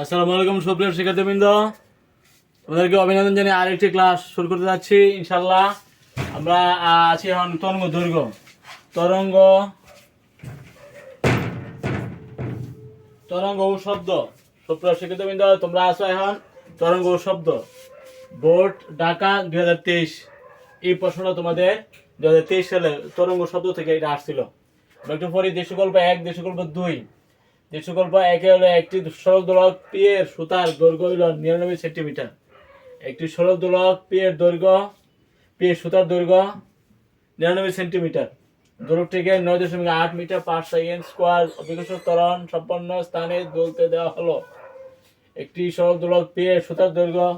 আসসালামু আলাইকুম সুপ্রিয় শিক্ষার্থীবৃন্দ। তোমাদেরকে অভিনন্দন জানিয়ে আরেকটি ক্লাস শুরু করতে যাচ্ছি ইনশাল্লাহ আমরা আছি এখন তরঙ্গ দৈর্ঘ্য। তরঙ্গ তরঙ্গ ও শব্দ। সুপ্রিয় শিক্ষার্থীবৃন্দ, তোমরা আছো এখন তরঙ্গ ও শব্দ। বোর্ড, ঢাকা দুই হাজার তেইশ। এই প্রশ্নটা তোমাদের দুই হাজার তেইশ সালে তরঙ্গ শব্দ থেকে এটা আসছিল। একটু পরে দেশগল্প এক দেশগল্প দুই। দেশগল্প একে হলো একটি সরল দোলক পিয়ের সুতার দৈর্ঘ্য হইল নিরানব্বই সেন্টিমিটার। একটি সরল দোলক পিয়ের দৈর্ঘ্য পিয়ের সুতার দৈর্ঘ্য নিরানব্বই সেন্টিমিটার। দোলকটিকে নয় দশমিক আট মিটার পার সেকেন্ড স্কোয়ার অভিকর্ষ ত্বরণ সম্পন্ন স্থানে দুলতে দেওয়া হলো। একটি সরল দোলক পিয়ের সুতার দৈর্ঘ্য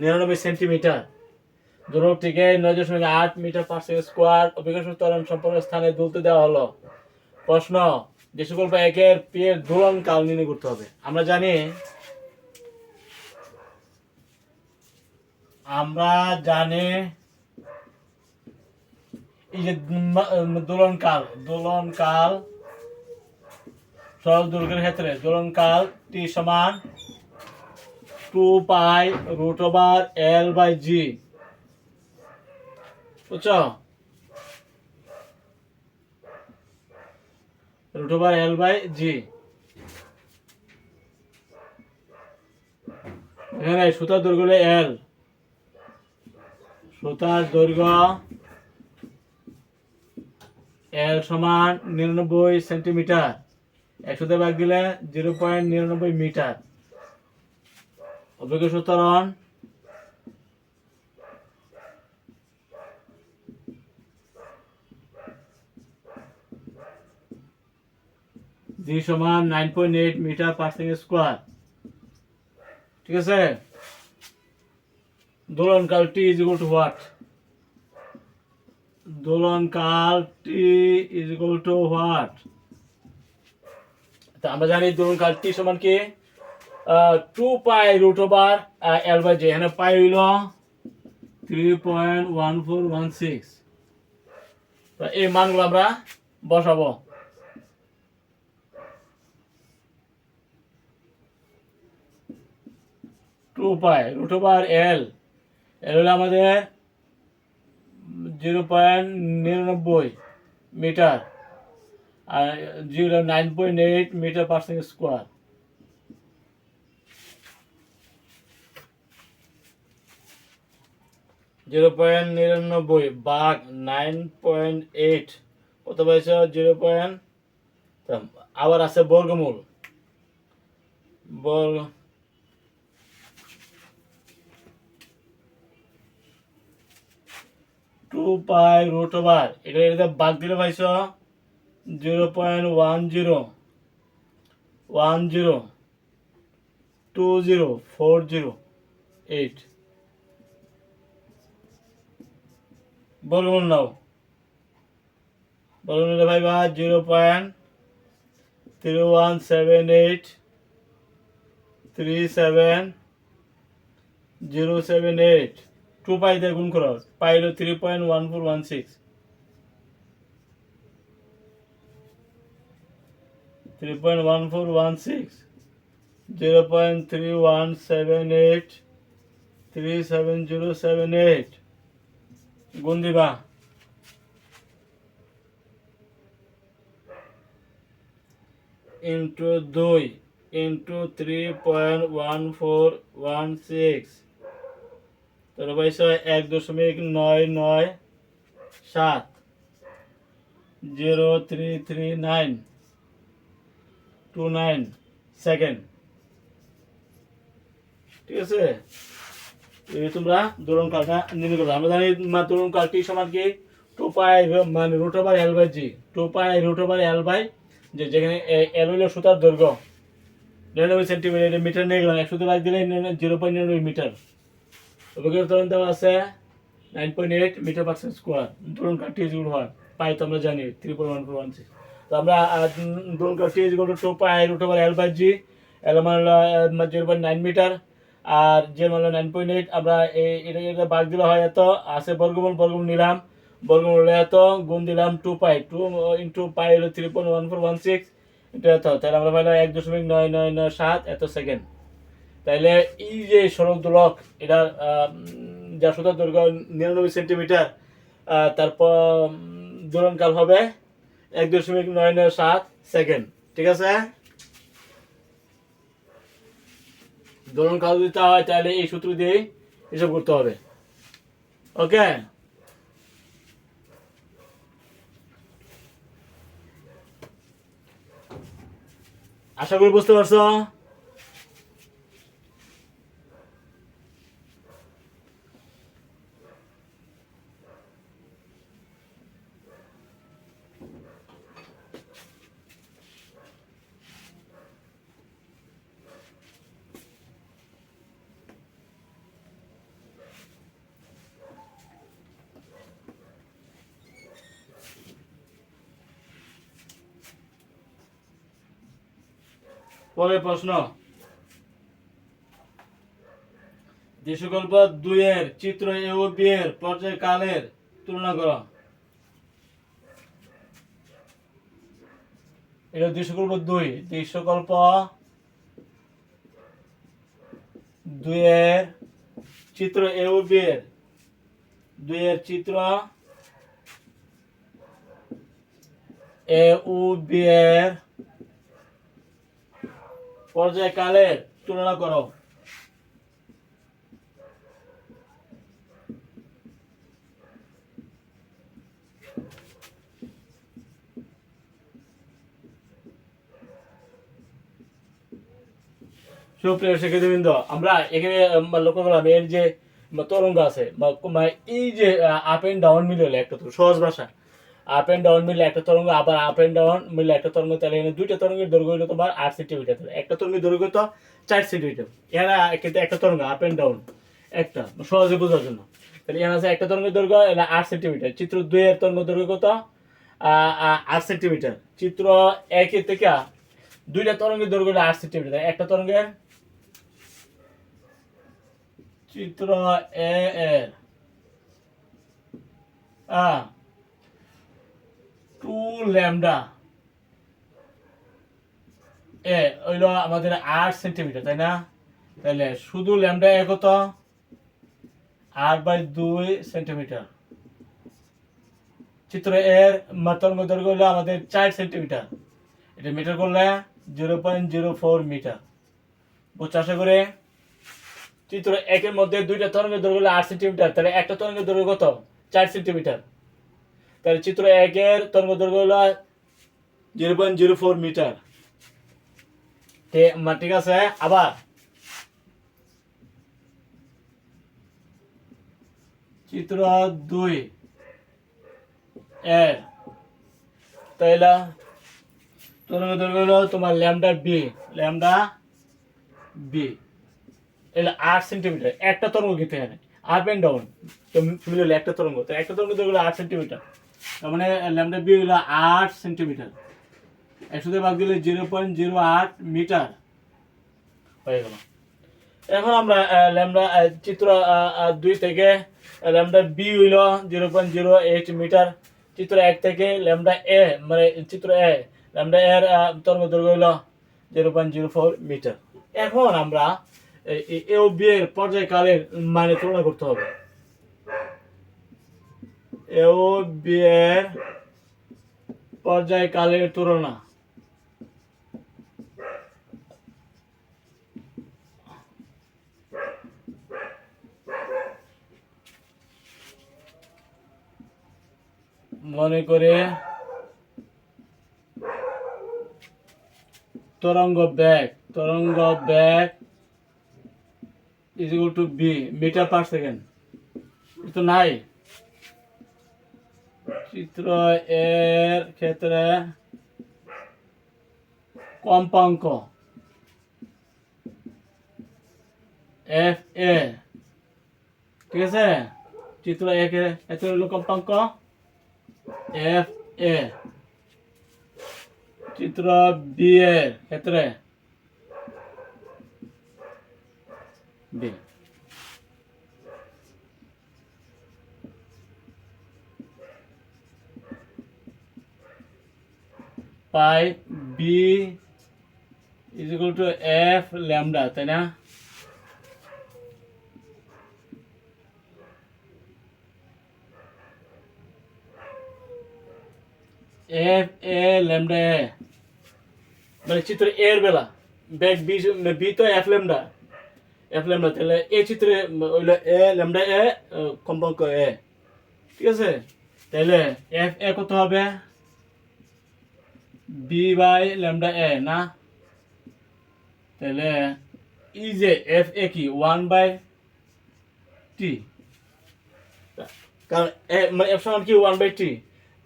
নিরানব্বই সেন্টিমিটার। দোলকটিকে নয় দশমিক আট মিটার পার সেকেন্ড স্কোয়ার অভিকর্ষ ত্বরণ সম্পন্ন স্থানে দুলতে দেওয়া হলো। প্রশ্ন যে সকল বা একের পিয়ের দোলন কাল নির্ণয় করতে হবে। আমরা জানি আমরা জানি এই যে দোলন কাল দোলন কাল সরল দুর্গের ক্ষেত্রে দোলন কাল টি সমান two pi root over L by G বুঝছ? Root over L by G এখানে সুতার দৈর্ঘ্য এল সুতার দৈর্ঘ্য এল সমান নিরানব্বই সেন্টিমিটার। একশোতে ভাগ দিলে জিরো পয়েন্ট নিরানব্বই মিটার। অভিজ্ঞ সুতরণ জি সমান nine point eight metre per second square ঠিক আছে? দোলন কাল T is equal to what দোলন কাল T is equal to what তা আমরা জানি দোলন কাল টি সমান কি? Two pi root over L by G এখানে পাই হইল three point one four one six এই মানগুলো আমরা বসাবো। Two pi root over L L হলো আমাদের জিরো পয়েন্ট নিরানব্বই মিটার, আর zero nine point eight metre per second square zero point নিরানব্বই বাঘ নাইন পয়েন্ট এইট কত পাইছ? জিরো পয়েন্ট আবার আছে বর্গমূল। বর্গ টু পাই রুট ওভার। এটা এটা বাদ দিলে পাইছ zero point one zero. One zero. Two zero, four zero, eight. বলুন নাও। বলুন এটা viva zero point three one seven eight, three seven, zero seven eight. Two pi দিয়ে গুণ করো পাই হলো three point one four one six three point one four one six zero point three one seven eight three seven zero seven eight গুণ দিবা। Into দুই into three point one four one six তোর পয়সা এক দশমিক নয় নয় সাত। Zero three three nine. Two nine second. ঠিক আছে? তোমরা দোলন কালটা নির্ণয় করবে আমরা জানি দোলন কালটি সমান কি? টু পাই মানে root over L by G. Two pi root over L by যে যেখানে এল হইল সুতার দৈর্ঘ্য। নিরানব্বই সেন্টিমিটার মিটার নিয়ে গেলাম। একশো ভাগ দিলে জিরো পয়েন্ট নিরানব্বই মিটার। অভিজ্ঞতা তরণ দেওয়া আছে nine point eight metre per square ধরুন কার টিএজগুলো হয় পাই তো আমরা জানি three point one four one six তো আমরা ধরুন কার two pi root over L by G L মান জিরো পয়েন্ট নাইন মিটার আর যে মান নাইন পয়েন্ট এইট আমরা এটা এটা বাদ দিলে হয় এত, আছে বর্গমূল বর্গমূল নিলাম। বর্গমূল এত, গুণ দিলাম two pi. Two into pi হলো three point one four one six এটা এত, তাহলে আমরা পাইলাম এক দশমিক নয় নয় নয় সাত, এত সেকেন্ড তাইলে এই যে সড়ক দোলক, এটা যা সুতার দৈর্ঘ্য নিরানব্বই সেন্টিমিটার তারপর দোলনকাল হবে এক দশমিক নয় নয় সাত সেকেন্ড, ঠিক আছে? দোলনকাল দিতে হয় তাহলে এই সূত্র দিয়ে হিসাব করতে হবে। ওকে? আশা করি বুঝতে পারছ? পরের প্রশ্ন। যে সকল পদ দুইয়ের চিত্র এ ও বি এর পর্যায়কালের তুলনা করো। এটা দৃশ্যকল্প দুই। দৃশ্যকল্প দুইয়ের চিত্র এ ও বি এর। চিত্র এ ও বি এর পর্যায়কালের তুলনা করো। সুপ্রিয় শিক্ষার্থীবৃন্দ, আমরা এখানে লক্ষ্য করলাম এর যে তরঙ্গ আছে এই যে আপ এন্ড ডাউন মিলে একটা তো সহজ ভাষা। আপ এন্ড ডাউন মিলে একটা তরঙ্গ, আবার আপ এন্ড ডাউন মিলে একটা তরঙ্গ, তাহলে এখানে দুইটা তরঙ্গের দৈর্ঘ্য হলো তোমার আট সেন্টিমিটার একটা তরঙ্গের দৈর্ঘ্য তো চার সেন্টিমিটার এখানে কিন্তু একটা তরঙ্গ আপ এন্ড ডাউন একটা, সহজে বোঝার জন্য। তাহলে এখানে আছে একটা তরঙ্গের দৈর্ঘ্য এটা আট সেন্টিমিটার চিত্র দুইয়ের তরঙ্গ দৈর্ঘ্য কত? আট সেন্টিমিটার চিত্র একের থেকে দুইটা তরঙ্গের দৈর্ঘ্য হলো আট সেন্টিমিটার একটা তরঙ্গের চিত্র এ এর টু ল্যামডা এ, হইল আমাদের আট সেন্টিমিটার তাই না? তাহলে শুধু ল্যামডা এ কত? আট বাই দুই সেন্টিমিটার চিত্র এর তরঙ্গ দৈর্ঘ্য হলো আমাদের চার সেন্টিমিটার এটা মিটার করলে zero point zero four metre বুঝছ আশা করে? চিত্র একের মধ্যে দুইটা তরঙ্গের দৈর্ঘ্য হলো আট সেন্টিমিটার তাহলে একটা তরঙ্গের দৈর্ঘ্য কত? চার সেন্টিমিটার তাহলে চিত্র একের তরঙ্গ দৈর্ঘ্য হলো zero point zero four metre. ঠিক আছে, আবার। চিত্র দুই এর। তাইলা তরঙ্গ দৈর্ঘ্য হলো তোমার ল্যামডা বি ল্যামডা বি। এটা আট সেন্টিমিটার, একটা তরঙ্গ খেতে এখানে আপ এন্ড ডাউন তো একটা তরঙ্গ তো একটা তরঙ্গ দৈর্ঘ্য আট সেন্টিমিটার। তার মানে ল্যামডা বি হলো আট সেন্টিমিটার ভাগ দিলে জিরো পয়েন্ট জিরো আট মিটার হয়ে গেল। এখন আমরা ল্যামডা চিত্র দুই থেকে ল্যামডা বি হইল zero point zero eight metre চিত্র এক থেকে ল্যামডা এ মানে চিত্র এ ল্যামডা এর তরঙ্গ দৈর্ঘ্য হইল zero point zero four metre এখন আমরা, এ ও বি এর পর্যায়কালের মানে তুলনা করতে হবে। এ ও বি এর পর্যায়কালের তুলনা। মনে করে তরঙ্গ ব্যাগ তরঙ্গ bag is equal to B metre per second তো নাই। চিত্র এর ক্ষেত্রে কম্পাঙ্ক এফ এ ঠিক আছে? চিত্র এর এত হলো কম্পাঙ্ক এফ এ চিত্র বি এর ক্ষেত্রে B. Pi B is equal to F lambda তাই না? এফ এ ল্যামডা এ মানে চিত্র এর বেলা। ব্যাক বি বি তো এফ ল্যামডা এফ ল্যামডা তাহলে এ চিত্রে হইল এ ল্যামডা এ কম্পাঙ্ক এ ঠিক আছে? তাহলে এফ এ কত হবে? বি বাই ল্যামডা এ না তাহলে ই যে এফ এ কি ওয়ান বাই টি কারণ মানে এফ সমান কি? ওয়ান বাই টি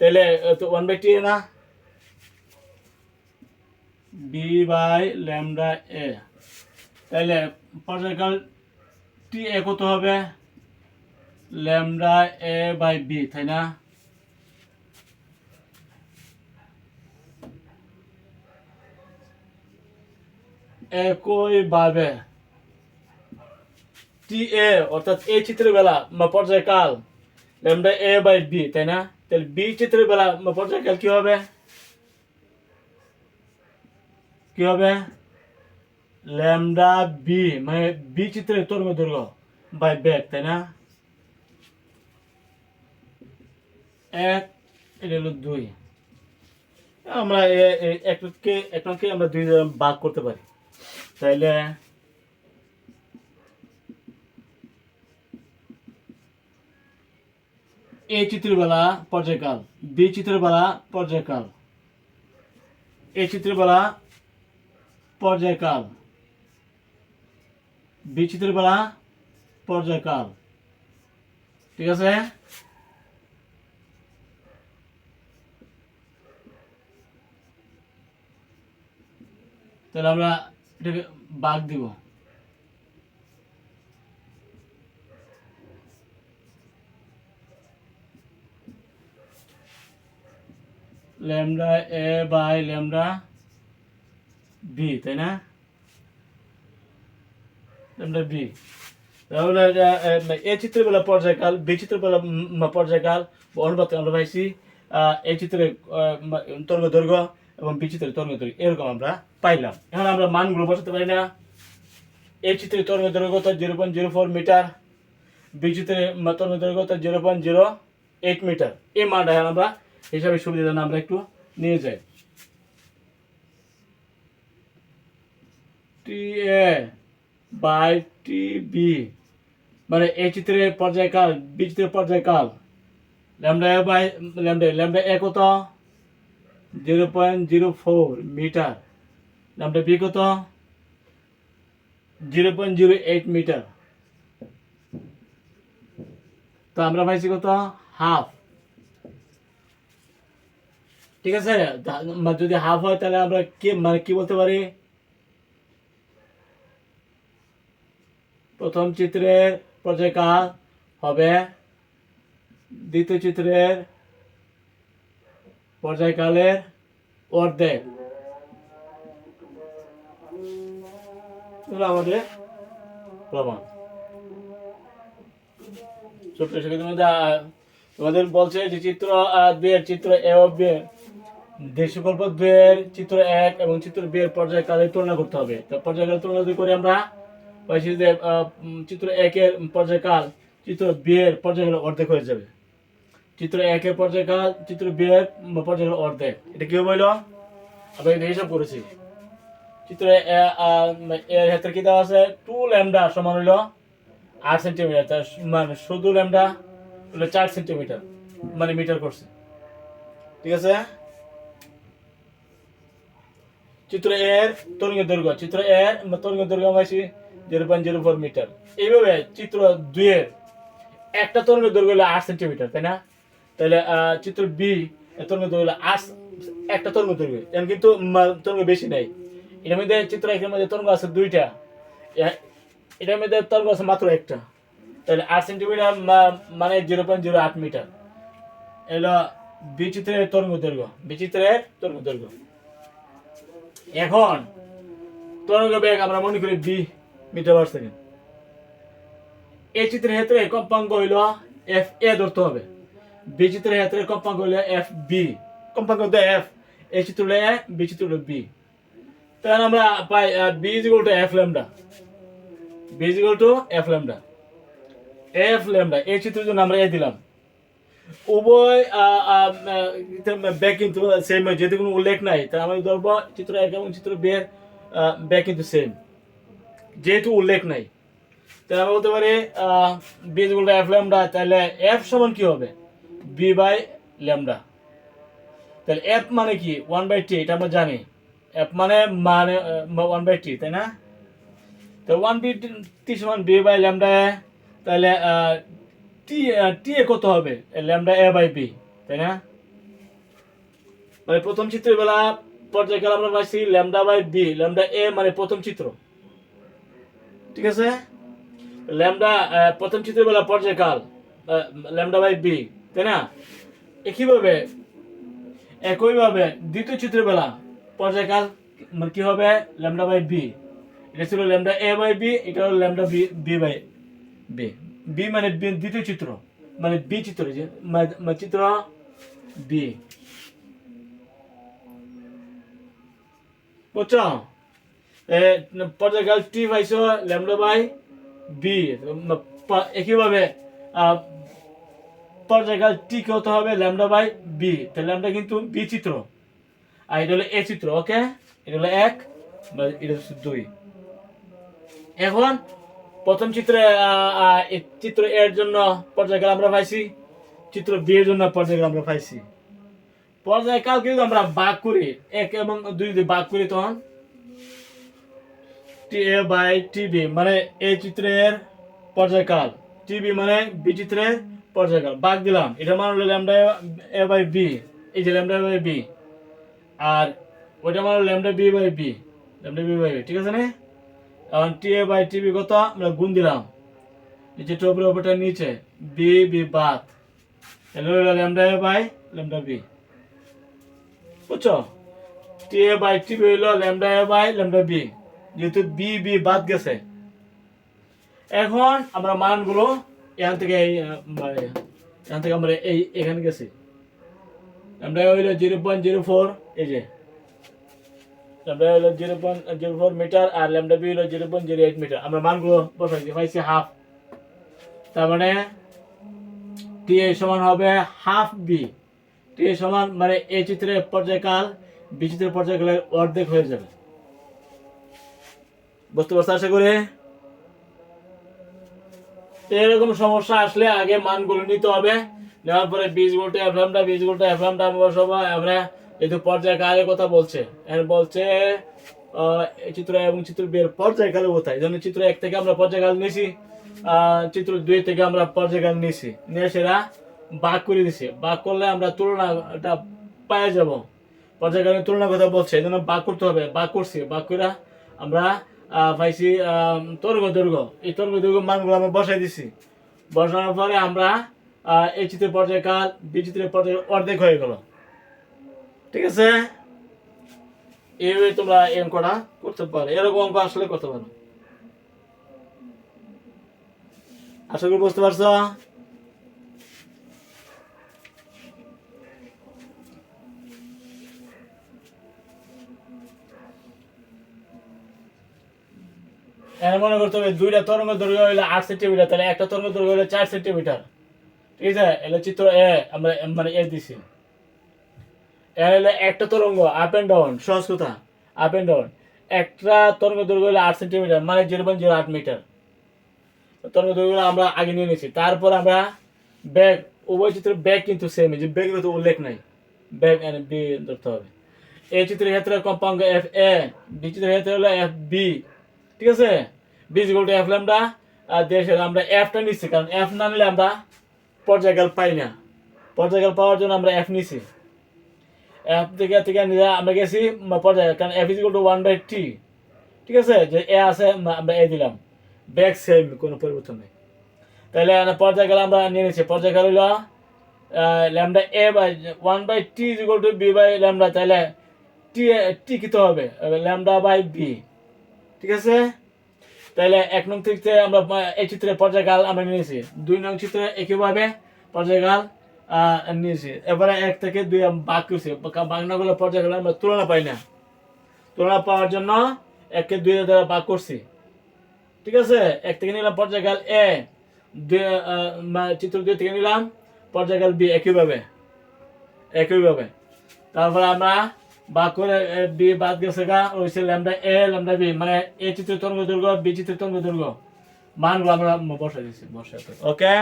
তাহলে ওয়ান বাই টি না বি বাই ল্যামডা এ তাহলে পর্যায়কাল টি এ কত হবে? ল্যামডা এ বাই বি তাই না? একইভাবে টি এ, অর্থাৎ এই চিত্রের বেলা বা পর্যায়কাল, ল্যামডা এ বাই বি, তাই না? তাহলে বি চিত্রের বেলা বা পর্যায়কাল কি হবে? কি হবে? ল্যামডা বি মানে বি চিত্রের তরঙ্গ দৈর্ঘ্য বাই ব্যাক তাই না? এক, এটা হলো দুই। আমরা এ- এ- এককে এককে আমরা দুই ভাগ করতে পারি। তাইলে এ চিত্রের বেলা, পর্যায়কাল। বি চিত্রের বেলা, পর্যায়কাল। এ চিত্রের বেলা, পর্যায়কাল। বি চিত্রের বেলা, পর্যায়কাল। ঠিক আছে? তাহলে আমরা এটাকে বাঘ দিব। Lambda A by lambda B তাই না? Lambda B. তাহলে এ, এ চিত্রের বেলা পর্যায়কাল বি চিত্রের বেলা উম, পর্যায়কাল অনুপাতে আমরা পাইছি আহ, এই চিত্রে তরঙ্গ দৈর্ঘ্য এবং বি চিত্রের তরঙ্গ দৈর্ঘ্য এরকম আমরা পাইলাম। এখন আমরা মানগুলো বসাতে পারি না। এই চিত্রে তরঙ্গ দৈর্ঘ্য zero point zero four metre B চিত্রে তরঙ্গ দৈর্ঘ্য zero point zero eight metre এই মানটা এখন আমরা হিসাবে সুবিধা আমরা একটু নিয়ে যাই। টি এ বাই টি বি মানে এই চিত্রের পর্যায়কাল বি চিত্রের পর্যায়কাল। Lambda A by lambda lambda A কত? Zero point zero four metre lambda B কত? Zero point zero eight metre. তো আমরা পাইছি কত? হাফ। ঠিক আছে? যদি হাফ হয় তাহলে আমরা কি মানে কি বলতে পারি? প্রথম চিত্রের পর্যায়কাল হবে দ্বিতীয় চিত্রের পর্যায়কালের অর্ধেক। এগুলো আমাদের প্রমাণ। ছোট্ট মধ্যে, তোমাদের বলছে যে চিত্র দুইয়ের চিত্র এ ও বি এর। দেশকল্প দুইয়ের চিত্র এক এবং চিত্র বি এর পর্যায়কালের তুলনা করতে হবে। তো পর্যায়কালের তুলনা যদি করি আমরা পাইছি যে চিত্র একের পর্যায়কাল চিত্র বি এর পর্যায়কাল অর্ধেক হয়ে যাবে। চিত্র একের পর্যায়কাল চিত্র বি এর পর্যায়কাল অর্ধেক। এটা কি বলল আমরা এটা হিসাব করেছি। চিত্র এ- আহ, এর ক্ষেত্রে কি দেওয়া আছে? টু ল্যামডা সমান হইল আট সেন্টিমিটার মানে শুধু ল্যামডা হলো চার সেন্টিমিটার মানে মিটার করছে। ঠিক আছে? চিত্র এর তরঙ্গের দৈর্ঘ্য চিত্র এর তরঙ্গের দৈর্ঘ্য পাইছি zero point zero four metre এইভাবে চিত্র দুইয়ের একটা তরঙ্গের দৈর্ঘ্য হলো আট সেন্টিমিটার তাই না? তাহলে চিত্র বি এর তরঙ্গের দৈর্ঘ্য আট একটা তরঙ্গ দৈর্ঘ্য কিন্তু তরঙ্গ বেশি নাই। এটার মধ্যে চিত্র একের মধ্যে তরঙ্গ আছে দুইটা। এ- এটার মধ্যে তরঙ্গ আছে মাত্র একটা। তাহলে আট সেন্টিমিটার মানে জিরো পয়েন্ট জিরো আট মিটার এলো বিচিত্রের তরঙ্গ দৈর্ঘ্য, বিচিত্রের তরঙ্গ দৈর্ঘ্য। এখন তরঙ্গ বেগ আমরা মনে করি বি মিটার পার সেকেন্ড এই চিত্রের ক্ষেত্রে কম্পাঙ্ক হইল এফ এ ধরতে হবে। বি চিত্রের ক্ষেত্রে কম্পাঙ্ক হইল এফ বি কম্পাঙ্ক হইল এফ এই চিত্র হলো এ বি চিত্র হলো বি তাহলে আমরা পাই B is equal to F lambda B is equal to F lambda F lambda এই চিত্রের জন্য আমরা এ দিলাম। উভয় ব্যাগ কিন্তু সেম যেহেতু কোনো উল্লেখ নাই, তাহলে আমি ধরবো চিত্র এক এবং চিত্র বি এর ব্যাগ কিন্তু সেম যেহেতু উল্লেখ নাই, তাহলে আমি বলতে পারি বি ইকুয়াল এফ ল্যামডা তাহলে এফ সমান কি হবে? বি বাই ল্যামডা তাহলে এফ মানে কি? ওয়ান বাই টি এটা আমরা জানি। এফ মানে মানে ওয়ান বাই টি তাই না? তো ওয়ান বি টি সমান বি বাই ল্যামডা তাহলে টি টি এ কত হবে? ল্যামডা এ বাই বি তাই না? মানে প্রথম চিত্রের বেলা পর্যায়কাল আমরা পাইছি lambda by B lambda A মানে প্রথম চিত্র। ঠিক আছে? ল্যামডা প্রথম চিত্রের বেলা পর্যায়কাল ল্যামডা বাই বি তাই না? একইভাবে একইভাবে দ্বিতীয় চিত্রের বেলা পর্যায়কাল মানে কি হবে? Lambda by B. এটা ছিল ল্যামডা এ বাই বি এটা হলো lambda B B by B. B মানে বি- দ্বিতীয় চিত্র। মানে বি চিত্র যে মা- মা- চিত্র বি। বুঝছ? পর্যায়কাল টি পাইছো ল্যামডা বাই বি। একইভাবে পর্যায়কাল টি কত হবে? Lambda by B. তাহলে ল্যামডা কিন্তু বি চিত্র। আর এটা হলো এ চিত্র, ওকে? এটা হলো এক এটা হচ্ছে দুই। এখন প্রথম চিত্রে চিত্র এর জন্য পর্যায়কাল আমরা পাইছি, চিত্র বি এর জন্য পর্যায়কাল আমরা পাইছি। পর্যায়কাল কিন্তু আমরা ভাগ করি, এক এবং দুই যদি ভাগ করি তখন। টি এ বাই টিবি মানে এই চিত্রের পর্যায়কাল। টিবি মানে বি চিত্রের পর্যায়কাল। ভাগ দিলাম এটা মানে হলো ল্যামডা এ বাই বি, এই যে ল্যামডা বাই বি। আর ওইটা মানে lambda B by B lambda B by B ঠিক আছে না? এখন টি এ বাই টিবি কত? আমরা গুণ দিলাম। নিচে টপের ওপরটা নিচে বি বি বাদ। Lambda A by lambda B বুঝছ? T A by T B হইল lambda A by lambda B যেহেতু বি বি বাদ গেছে। এখন আমরা মানগুলো এখান থেকে, এই মানে এখান থেকে আমরা এই, এখানে গেছি। আমরা হইল জিরো পয়েন্ট জিরো ফোর এই যে। ল্যামডা হলো zero point, zero four metre আর ল্যামডা বি হলো zero point zero eight metre. আমরা মানগুলো বসাইছি পাইছি হাফ। তার মানে টি এ সমান হবে হাফ বি টি এ সমান মানে এই চিত্রের পর্যায়কাল বি চিত্রের পর্যায়কালের অর্ধেক হয়ে যাবে। বুঝতে পারছ আশা করি? এরকম সমস্যা আসলে আগে মানগুলো নিতে হবে। নেওয়ার পরে বীজ গুলটা এফএমটা বীজ গুলটা এফএমটা আমরা সবাই আমরা যেহেতু পর্যায়কালের কথা বলছে। এর বলছে এই চিত্র এবং চিত্র বের পর্যায়কালের কোথায়? এই জন্য চিত্র এক থেকে আমরা পর্যায়কাল নিয়েছি চিত্র দুই থেকে আমরা পর্যায়কাল নিয়েছি। নিয়ে সেটা বাক করে দিছি। বাক করলে আমরা তুলনাটা পায়ে যাব। পর্যায়কালের তুলনার কথা বলছে, এই জন্য বাক করতে হবে। বাক করছি, বাক করে আমরা পাইছি তর্গ দৈর্ঘ্য। এই তর্গ দৈর্ঘ্য মানগুলো আমরা বসাই দিছি। বসানোর পরে আমরা এই চিত্রের পর্যায়কাল বি চিত্রের পর্যায় অর্ধেক হয়ে গেল। ঠিক আছে? এইভাবে তোমরা এই অঙ্কটা করতে পারো। এরকম অঙ্ক আসলে করতে পারো। আশা করি বুঝতে পারছ? মনে করতে হবে দুইটা তরঙ্গ দৈর্ঘ্য হইলে আট সেন্টিমিটার, তাহলে একটা তরঙ্গ দৈর্ঘ্য হইলে চার সেন্টিমিটার। ঠিক আছে? এলে চিত্র এ আমরা মানে এ দিছি। একটা তরঙ্গ আপ এন্ড ডাউন সহজ কথা। আপ এন্ড ডাউন একটা তরঙ্গ দৈর্ঘ্য হলো আট সেন্টিমিটার মানে জিরো পয়েন্ট জিরো আট মিটার তরঙ্গ দৈর্ঘ্য আমরা আগে নিয়ে নিয়েছি। তারপর আমরা ব্যাগ উভয় চিত্রের ব্যাগ কিন্তু সেম যে ব্যাগের তো উল্লেখ নাই। ব্যাগ এন বি ধরতে হবে। এই চিত্রের ক্ষেত্রে কম্পাঙ্ক এফ এ বি চিত্রের ক্ষেত্রে হলো এফ বি ঠিক আছে? B equal to F lambda আর দেশের আমরা এফটা নিচ্ছি কারণ এফ না নিলে আমরা পর্যায়কাল পাই না। পর্যায়কাল পাওয়ার জন্য আমরা এফ নিছি এফ থেকে থেকে নিয়ে আমরা গেছি পর্যায়, কারণ F equal to one by T ঠিক আছে? যে এ আছে আমরা এ দিলাম। ব্যাক সেম কোনো পরিবর্তন নেই। তাহলে আমরা পর্যায়কাল আমরা নিয়ে নিচ্ছি। পর্যায়কাল হলো lambda A by one by T equal to B by lambda, তাহলে টি টি কী হবে? ল্যামডা বাই বি ঠিক আছে? তাহলে এক নং থেকে আমরা, এই চিত্রের পর্যায়কাল আমরা নিয়েছি। দুই নং চিত্রে একইভাবে পর্যায়কাল নিয়েছি এবারে এক থেকে দুই ভাগ করছি। বাংলাগুলো পর্যায়কাল আমরা তুলনা পাই না। তুলনা পাওয়ার জন্য একে দুই দ্বারা ভাগ করছি। ঠিক আছে? এক থেকে নিলাম পর্যায়কাল এ দুই চিত্র দুই থেকে নিলাম পর্যায়কাল বি একইভাবে। একইভাবে। তারপরে আমরা বাদ করে বি বাদ গেছে গা, রয়েছে ল্যামডা এ ল্যামডা বি মানে এ চিত্র তরঙ্গ দৈর্ঘ্য বি চিত্র তরঙ্গ দৈর্ঘ্য মানগুলো আমরা বসে দিচ্ছি বসে ওকে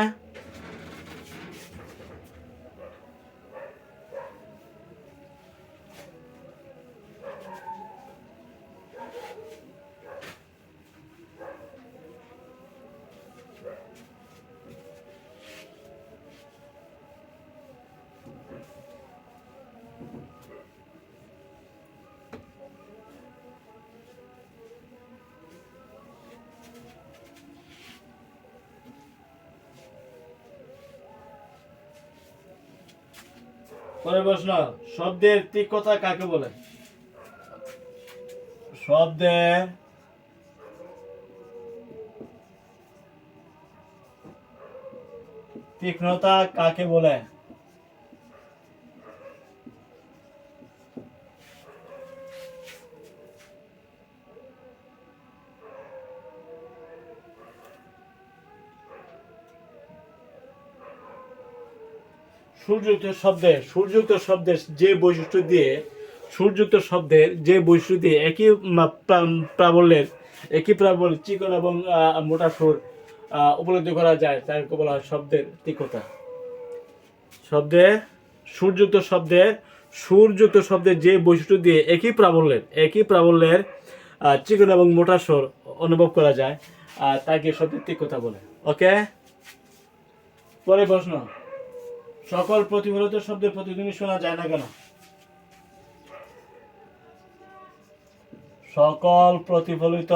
পরে প্রশ্ন শব্দের তিক্ততা কাকে বলে? শব্দের তীক্ষ্ণতা কাকে বলে? সূর্যযুক্ত শব্দের সূর্যযুক্ত শব্দের যে বৈশিষ্ট্য দিয়ে, সূর্যযুক্ত শব্দের যে বৈশিষ্ট্য দিয়ে একই প্রাবল্যের, একই প্রাবল্য চিকন এবং মোটা সুর উপলব্ধি করা যায় তাকে বলা হয় শব্দের তিক্ততা। শব্দে সুরযুক্ত শব্দের সুরযুক্ত শব্দের যে বৈশিষ্ট্য দিয়ে একই প্রাবল্যের একই প্রাবল্যের চিকন এবং মোটা স্বর অনুভব করা যায় তাকে শব্দের তিক্ততা বলে। ওকে? পরে প্রশ্ন। সকল প্রতিফলিত শব্দের প্রতিধ্বনি শোনা যায় না কেন? সকল প্রতিফলিত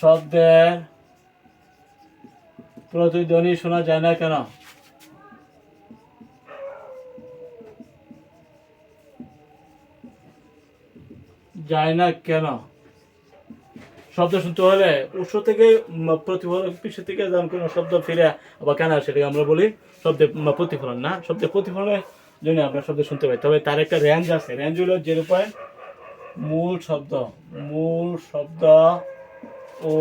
শব্দের প্রতিধ্বনি শোনা যায় না কেন? যায় না কেন? শব্দ শুনতে হলে উৎস থেকে প্রতিফলন পৃষ্ঠ থেকে যেমন কোনো শব্দ ফিরে আবার কেন সেটাকে আমরা বলি শব্দের প্রতিফলন, না? শব্দের প্রতিফলনের জন্য আমরা শব্দ শুনতে পাই। তবে তার একটা রেঞ্জ আছে। রেঞ্জ হলো জিরো পয়েন্ট মূল শব্দ মূল শব্দ ও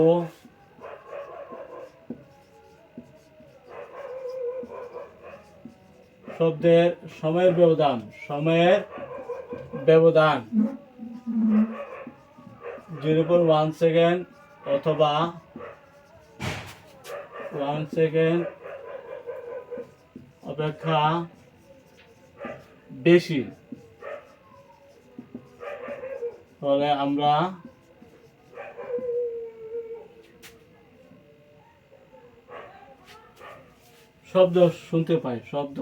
শব্দের সময়ের ব্যবধান সময়ের ব্যবধান। জিরো পয়েন্ট ওয়ান সেকেন্ড অথবা ওয়ান সেকেন্ড অপেক্ষা বেশি হলে আমরা শব্দ শুনতে পাই, শব্দ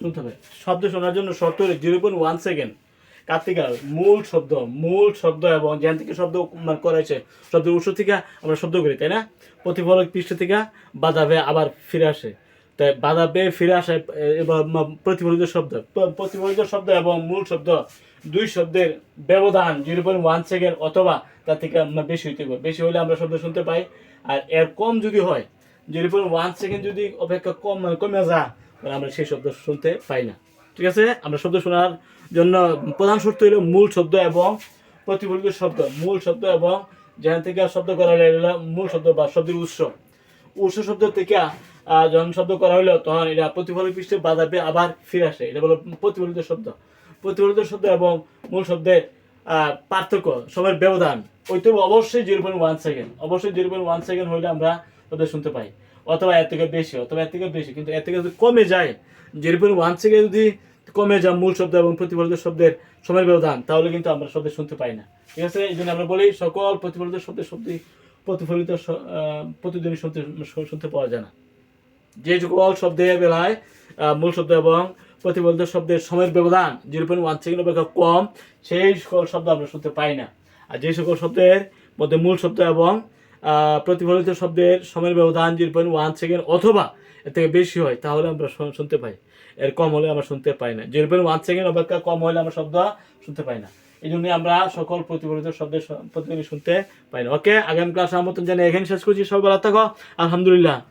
শুনতে পাই। শব্দ শোনার জন্য শর্ত জিরো পয়েন্ট ওয়ান সেকেন্ড কার্তিকার মূল শব্দ মূল শব্দ এবং যেখান থেকে শব্দ মানে করেছে শব্দের উৎস থেকে আমরা শব্দ করি, তাই না? প্রতিফলক পৃষ্ঠ থেকে বাধা পেয়ে আবার ফিরে আসে। তাই বাধা পেয়ে ফিরে আসে প্রতিফলিত শব্দ প্রতিফলিত শব্দ এবং মূল শব্দ দুই শব্দের ব্যবধান জিরো পয়েন্ট ওয়ান সেকেন্ড অথবা তার থেকে বেশি হইতে পারে, বেশি হলে আমরা শব্দ শুনতে পাই। আর এর কম যদি হয় জিরো পয়েন্ট ওয়ান সেকেন্ড যদি অপেক্ষা কম মানে কমে যা তাহলে আমরা সেই শব্দ শুনতে পাই না। ঠিক আছে? আমরা শব্দ শোনার জন্য প্রধান শর্ত হলো মূল শব্দ এবং প্রতিফলিত শব্দ। মূল শব্দ এবং যেখান থেকে শব্দ করা হলো মূল শব্দ বা শব্দের উৎস। উৎস শব্দ থেকে যখন শব্দ করা হলো, তখন এটা প্রতিফলিত পৃষ্ঠে বাধা পেয়ে আবার ফিরে আসে। এটা হলো প্রতিফলিত শব্দ। প্রতিফলিত শব্দ এবং মূল শব্দের পার্থক্য সময়ের ব্যবধান। ওইটা অবশ্যই জিরো পয়েন্ট ওয়ান সেকেন্ড। অবশ্যই জিরো পয়েন্ট ওয়ান সেকেন্ড হলে আমরা শব্দ শুনতে পাই। অথবা এর থেকে বেশি, অথবা এর থেকে বেশি। কিন্তু এর থেকে যদি কমে যায়, জিরো পয়েন্ট ওয়ান সেকেন্ড যদি কমে যায় মূল শব্দ এবং প্রতিফলিত শব্দের সময়ের ব্যবধান, তাহলে কিন্তু আমরা শব্দ শুনতে পাই না। ঠিক আছে? এই জন্য আমরা বলি সকল প্রতিফলিত শব্দের শব্দ প্রতিফলিত প্রতিধ্বনি শুনতে শুনতে পাওয়া যায় না। যে সকল শব্দের বেলায় মূল শব্দ এবং প্রতিফলিত শব্দের সময়ের ব্যবধান জিরো পয়েন্ট ওয়ান সেকেন্ড অপেক্ষা কম, সেই সকল শব্দ আমরা শুনতে পাই না। আর যে সকল শব্দের মধ্যে মূল শব্দ এবং প্রতিফলিত শব্দের সময়ের ব্যবধান জিরো পয়েন্ট ওয়ান সেকেন্ড অথবা এর থেকে বেশি হয়, তাহলে আমরা শুনতে পাই। এর কম হলে আমরা শুনতে পাই না। জিরো ওয়ান সেকেন্ড অপেক্ষা কম হলে আমরা শব্দ শুনতে পাই না। এই জন্যই আমরা সকল প্রতিফলিত শব্দের স- শুনতে পাই না। ওকে আগামী ক্লাস আমন্ত্রণ জানিয়ে এখানে শেষ করছি। সব ভালো থাকো। আলহামদুলিল্লাহ।